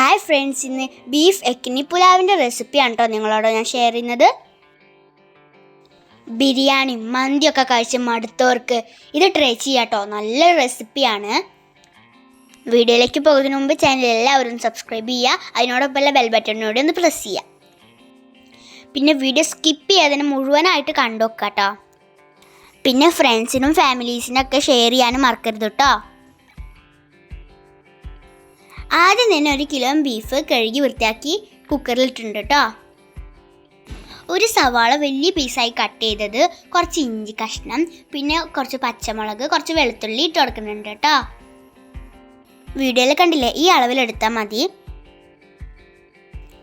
Hi friends ഇന്ന് beef എക്കിനി പുലാവിന്റെ റെസിപ്പിയാണ് കേട്ടോ നിങ്ങളോട് ഞാൻ ഷെയർ ചെയ്യുന്നത്. ബിരിയാണി മന്തിയൊക്കെ കഴിച്ച് മടുത്തവർക്ക് ഇത് ട്രൈ ചെയ്യാം കേട്ടോ നല്ല റെസിപ്പിയാണ് വീഡിയോയിലേക്ക് പോകുന്നതിന് മുമ്പ് ചാനൽ എല്ലാവരും സബ്സ്ക്രൈബ് ചെയ്യുക. അതിനോടൊപ്പമുള്ള ബെൽ ബട്ടണിനോട് ഒന്ന് പ്രസ് ചെയ്യുക. പിന്നെ വീഡിയോ സ്കിപ്പ് ചെയ്യാതിന് മുഴുവനായിട്ട് കണ്ടു നോക്കാം കേട്ടോ പിന്നെ ഫ്രണ്ട്സിനും ഫാമിലീസിനൊക്കെ ഷെയർ ചെയ്യാനും മറക്കരുത് കേട്ടോ ആദ്യം തന്നെ ഒരു കിലോ ബീഫ് കഴുകി വൃത്തിയാക്കി കുക്കറിലിട്ടുണ്ട് കേട്ടോ. ഒരു സവാള വലിയ പീസായി കട്ട് ചെയ്തത് കുറച്ച് ഇഞ്ചി കഷ്ണം പിന്നെ കുറച്ച് പച്ചമുളക് കുറച്ച് വെളുത്തുള്ളി ഇട്ട് കൊടുക്കുന്നുണ്ട് കേട്ടോ. വീഡിയോയിൽ കണ്ടില്ലേ ഈ അളവിലെടുത്താൽ മതി.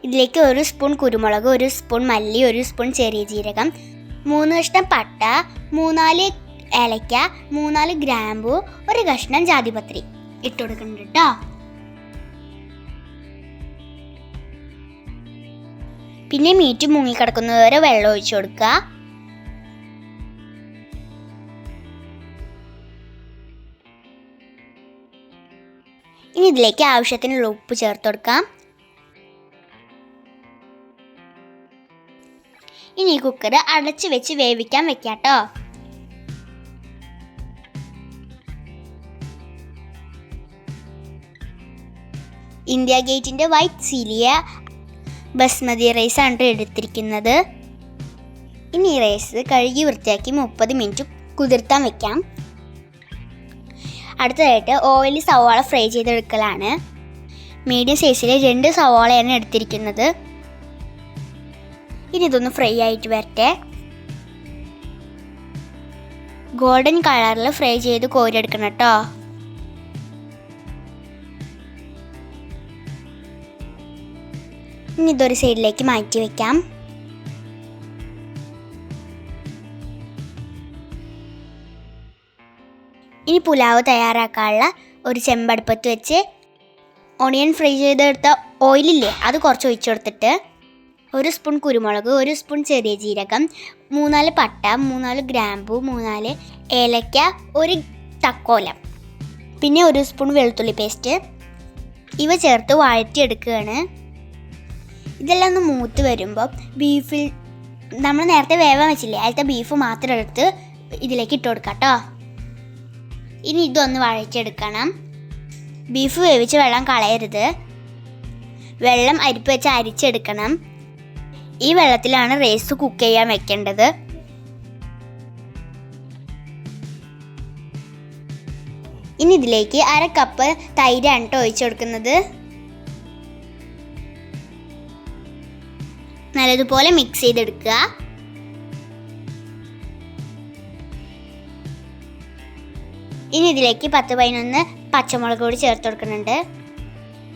ഇതിലേക്ക് ഒരു സ്പൂൺ കുരുമുളക് ഒരു സ്പൂൺ മല്ലി ഒരു സ്പൂൺ ചെറിയ ജീരകം മൂന്ന് കഷ്ണം പട്ട മൂന്നാൽ ഏലയ്ക്ക മൂന്നാൽ ഗ്രാമ്പു ഒരു കഷ്ണം ജാതിപത്രി ഇട്ട് കൊടുക്കുന്നുണ്ട് കേട്ടോ. പിന്നെ മീറ്റ് മുങ്ങിക്കിടക്കുന്നത് വരെ വെള്ളം ഒഴിച്ചു കൊടുക്കുക. ഇനി ഇതിലേക്ക് ആവശ്യത്തിനുള്ള ഉപ്പ് ചേർത്ത് കൊടുക്കാം. ഇനി ഈ കുക്കർ അടച്ചു വെച്ച് വേവിക്കാൻ വെക്കാട്ടോ ഇന്ത്യ ഗേറ്റിന്റെ വൈറ്റ് സീലിയ ബസ്മതി റൈസ് ആണ് എടുത്തിരിക്കുന്നത്. ഇനി റൈസ് കഴുകി വൃത്തിയാക്കി മുപ്പത് മിനിറ്റ് കുതിർത്താൻ വെക്കാം. അടുത്തതായിട്ട് ഓയിലി സവാള ഫ്രൈ ചെയ്തെടുക്കലാണ്. മീഡിയം സൈസിൽ രണ്ട് സവാളയാണ് എടുത്തിരിക്കുന്നത്. ഇനി ഇതൊന്ന് ഫ്രൈ ആയിട്ട് വരട്ടെ. ഗോൾഡൻ കളറിൽ ഫ്രൈ ചെയ്ത് കോരിയെടുക്കണം കേട്ടോ ഇനി ഇതൊരു സൈഡിലേക്ക് മാറ്റി വെക്കാം. ഇനി പുലാവ് തയ്യാറാക്കാനുള്ള ഒരു ചെമ്പടുപ്പത്ത് വെച്ച് ഓണിയൻ ഫ്രൈ ചെയ്തെടുത്ത ഓയിലില്ലേ അത് കുറച്ച് ഒഴിച്ചു കൊടുത്തിട്ട് ഒരു സ്പൂൺ കുരുമുളക് ഒരു സ്പൂൺ ചെറിയ ജീരകം മൂന്നാൽ പട്ട മൂന്നാൽ ഗ്രാമ്പു മൂന്നാൽ ഏലക്ക ഒരു തക്കോലം. പിന്നെ ഒരു സ്പൂൺ വെളുത്തുള്ളി പേസ്റ്റ് ഇവ ചേർത്ത് വഴറ്റിയെടുക്കുകയാണ്. ഇതെല്ലാം ഒന്ന് മൂത്ത് വരുമ്പോൾ ബീഫിൽ നമ്മൾ നേരത്തെ വേവാൻ വെച്ചില്ലേ അതിലത്തെ ബീഫ് മാത്രം എടുത്ത് ഇതിലേക്ക് ഇട്ട് കൊടുക്കാം കേട്ടോ ഇനി ഇതൊന്ന് വഴച്ചെടുക്കണം ബീഫ് വേവിച്ച് വെള്ളം കളയരുത്. വെള്ളം അരിപ്പ് വെച്ച് അരിച്ചെടുക്കണം. ഈ വെള്ളത്തിലാണ് റൈസ് കുക്ക് ചെയ്യാൻ വെക്കേണ്ടത്. ഇനി ഇതിലേക്ക് അര കപ്പ് തൈരാണ് കേട്ടോ ഒഴിച്ചു കൊടുക്കുന്നത്. നല്ലതുപോലെ മിക്സ് ചെയ്തെടുക്കുക. ഇനി ഇതിലേക്ക് പത്ത് പതിനൊന്ന് പച്ചമുളക് കൂടി ചേർത്ത് കൊടുക്കുന്നുണ്ട്.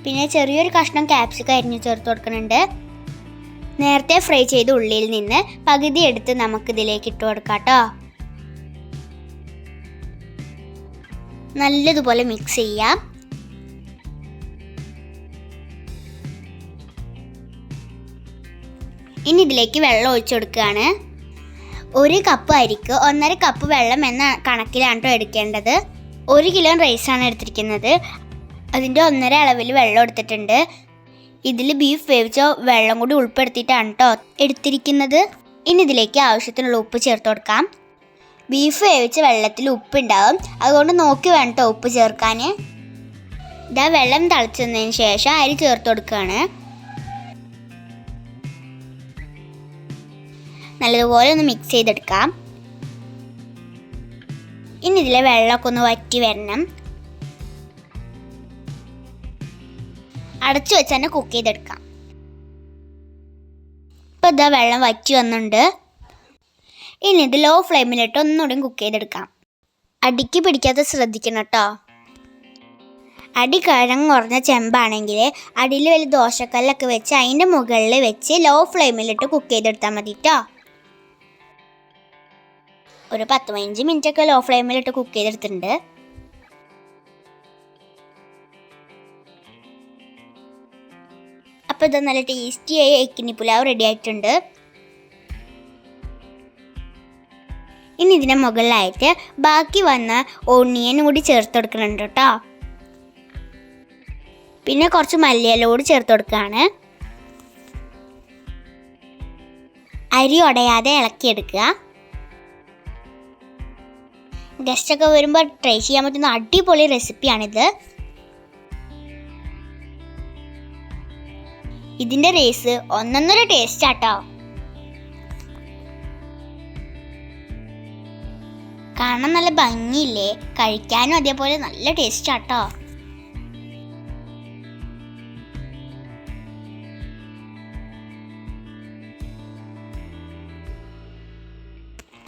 പിന്നെ ചെറിയൊരു കഷ്ണം ക്യാപ്സിക്കം അരിഞ്ഞ് ചേർത്ത് കൊടുക്കുന്നുണ്ട്. നേരത്തെ ഫ്രൈ ചെയ്ത ഉള്ളിയിൽ നിന്ന് പകുതി എടുത്ത് നമുക്ക് ഇതിലേക്ക് ഇട്ട് കൊടുക്കാം കേട്ടോ. നല്ലതുപോലെ മിക്സ് ചെയ്യാം. ഇനി ഇതിലേക്ക് വെള്ളം ഒഴിച്ചു കൊടുക്കുകയാണ്. ഒരു കപ്പ് അരിക്ക് ഒന്നര കപ്പ് വെള്ളം എന്ന കണക്കിലാണ് കേട്ടോ എടുക്കേണ്ടത്. ഒരു കിലോ റൈസാണ് എടുത്തിരിക്കുന്നത്. അതിന്റെ ഒന്നര അളവിൽ വെള്ളം എടുത്തിട്ടുണ്ട്. ഇതിൽ ബീഫ് വേവിച്ച വെള്ളം കൂടി ഉൾപ്പെടുത്തിയിട്ടാണ് കേട്ടോ എടുത്തിരിക്കുന്നത്. ഇനി ഇതിലേക്ക് ആവശ്യത്തിനുള്ള ഉപ്പ് ചേർത്ത് കൊടുക്കാം. ബീഫ് വേവിച്ച വെള്ളത്തിൽ ഉപ്പുണ്ടാവും അതുകൊണ്ട് നോക്കി വേണം കേട്ടോ ഉപ്പ് ചേർക്കാൻ ഇതാ വെള്ളം തിളച്ചതിന് ശേഷം അരി ചേർത്ത് കൊടുക്കുകയാണ്. നല്ലതുപോലെ ഒന്ന് മിക്സ് ചെയ്തെടുക്കാം. ഇനി ഇതിലെ വെള്ളമൊക്കെ ഒന്ന് വറ്റി വരണം. അടച്ചു വെച്ച് തന്നെ കുക്ക് ചെയ്തെടുക്കാം. ഇപ്പം ഇതാ വെള്ളം വറ്റി വന്നിട്ടുണ്ട്. ഇനി ഇത് ലോ ഫ്ലെയിമിലിട്ട് ഒന്നുകൂടി കുക്ക് ചെയ്തെടുക്കാം. അടിക്ക് പിടിക്കാതെ ശ്രദ്ധിക്കണം കേട്ടോ. അടി കഴങ്ങ് കുറഞ്ഞ ചെമ്പാണെങ്കിൽ അടിയിൽ വലിയ ദോശക്കല്ലൊക്കെ വെച്ച് അതിന്റെ മുകളിൽ വെച്ച് ലോ ഫ്ലെയിമിലിട്ട് കുക്ക് ചെയ്തെടുത്താൽ മതി കേട്ടോ. ഒരു പത്ത് പതിനഞ്ച് മിനിറ്റ് ഒക്കെ ലോ ഫ്ലെയിമിലിട്ട് കുക്ക് ചെയ്തെടുത്തിട്ടുണ്ട്. അപ്പോൾ ഇത് നല്ല ടേസ്റ്റിയായി എക്കിനി പുലാവ് റെഡി ആയിട്ടുണ്ട്. ഇനി ഇതിന് മുകളിലായിട്ട് ബാക്കി വന്ന ഓണിയൻ കൂടി ചേർത്ത് കൊടുക്കുന്നുണ്ട് കേട്ടോ പിന്നെ കുറച്ച് മല്ലിയലോട് ചേർത്ത് കൊടുക്കുകയാണ്. അരി ഉടയാതെ ഇളക്കിയെടുക്കുക. ഗസ്റ്റൊക്കെ വരുമ്പോൾ ട്രൈ ചെയ്യാൻ പറ്റുന്ന അടിപൊളി റെസിപ്പിയാണിത് ഇതിന്റെ റേസ് ഒന്നൊന്നര ടേസ്റ്റ് ആട്ടോ കാണാൻ നല്ല ഭംഗിയില്ലേ? കഴിക്കാനും അതേപോലെ നല്ല ടേസ്റ്റ് ആട്ടോ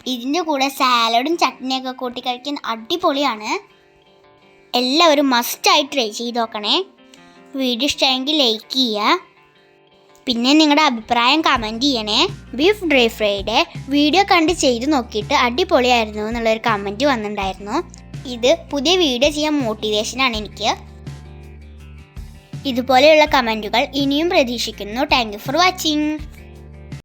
ഇതിന്റെ കൂടെ സാലഡും ചട്നിയൊക്കെ കൂട്ടി കഴിക്കാൻ അടിപൊളിയാണ്. എല്ലാവരും മസ്റ്റായി ട്രൈ ചെയ്ത് നോക്കണേ. വീഡിയോ ഇഷ്ടമെങ്കിൽ ലൈക്ക് ചെയ്യുക. പിന്നെ നിങ്ങളുടെ അഭിപ്രായം കമന്റ് ചെയ്യണേ. ബീഫ് ഡ്രൈ ഫ്രൈഡ് വീഡിയോ കണ്ട് ചെയ്ത് നോക്കിയിട്ട് അടിപൊളിയായിരുന്നു എന്നുള്ളൊരു കമന്റ് വന്നിട്ടുണ്ടായിരുന്നു. ഇത് പുതിയ വീഡിയോ ചെയ്യാൻ മോട്ടിവേഷനാണ് എനിക്ക്. ഇതുപോലെയുള്ള കമന്റുകൾ ഇനിയും പ്രതീക്ഷിക്കുന്നു. Thank you for watching